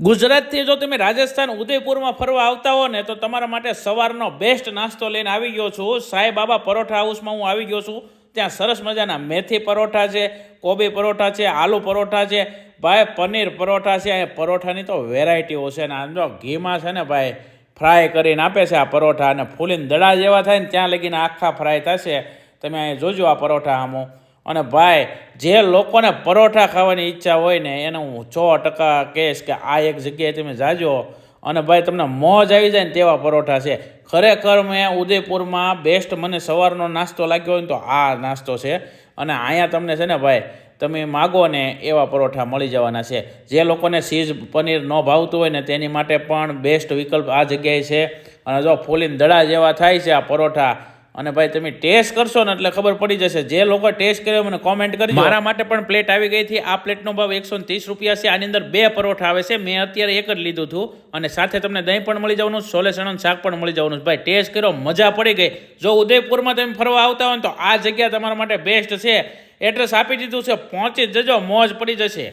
ગુજરાતથી જો તમે રાજસ્થાન, ઉદયપુરમાં ફરવા આવતા હો ને, તો તમારા માટે સવારનો બેસ્ટ નાસ્તો લઈને આવી ગયો છું. સાંઈ બાબા પરોઠા હાઉસમાં હું આવી ગયો છું. ત્યાં સરસ મજાના મેથી પરોઠા છે, કોબી પરોઠા છે, આલુ પરોઠા છે. ભાઈ, પનીર પરોઠા છે. અહીંયા પરોઠાની તો વેરાયટીઓ છે ને, આમ જો ઘીમાં છે ને ભાઈ ફ્રાય કરીને આપે છે આ પરોઠા અને ફૂલીને દડા જેવા થાય ને, ત્યાં લગીને આખા ફ્રાય થશે. તમે અહીંયા જોજો આ પરોઠા આમો અને ભાઈ, જે લોકોને પરોઠા ખાવાની ઈચ્છા હોય ને, એને હું છ ટકા કહીશ કે આ એક જગ્યાએ તમે જાજો. અને ભાઈ, તમને મોજ આવી જાય ને તેવા પરોઠા છે. ખરેખર મેં ઉદયપુરમાં બેસ્ટ મને સવારનો નાસ્તો લાગ્યો હોય ને તો આ નાસ્તો છે. અને અહીંયા તમને છે ને ભાઈ, તમે માગો ને એવા પરોઠા મળી જવાના છે. જે લોકોને સીઝ પનીર ન ભાવતું હોય ને તેની માટે પણ બેસ્ટ વિકલ્પ આ જગ્યાએ છે. અને જો ફૂલીને દડા જેવા થાય છે આ પરોઠા અને ભાઈ તમે ટેસ્ટ કરશો ને એટલે ખબર પડી જશે. જે લોકો ટેસ્ટ કર્યો મને કોમેન્ટ કરી મારા માટે પણ પ્લેટ આવી ગઈ હતી. આ પ્લેટનો ભાવ એકસો ત્રીસ રૂપિયા છે. આની અંદર બે પરોઠા આવે છે. મેં અત્યારે એક જ લીધું હતું. અને સાથે તમને દહીં પણ મળી જવાનું સોલે ચણાનું શાક પણ મળી જવાનું ભાઈ ટેસ્ટ કર્યો, મજા પડી ગઈ. જો ઉદયપુરમાં તમે ફરવા આવતા હોય તો આ જગ્યા તમારા માટે બેસ્ટ છે. એડ્રેસ આપી દીધું છે. પહોંચી જજો, મોજ પડી જશે.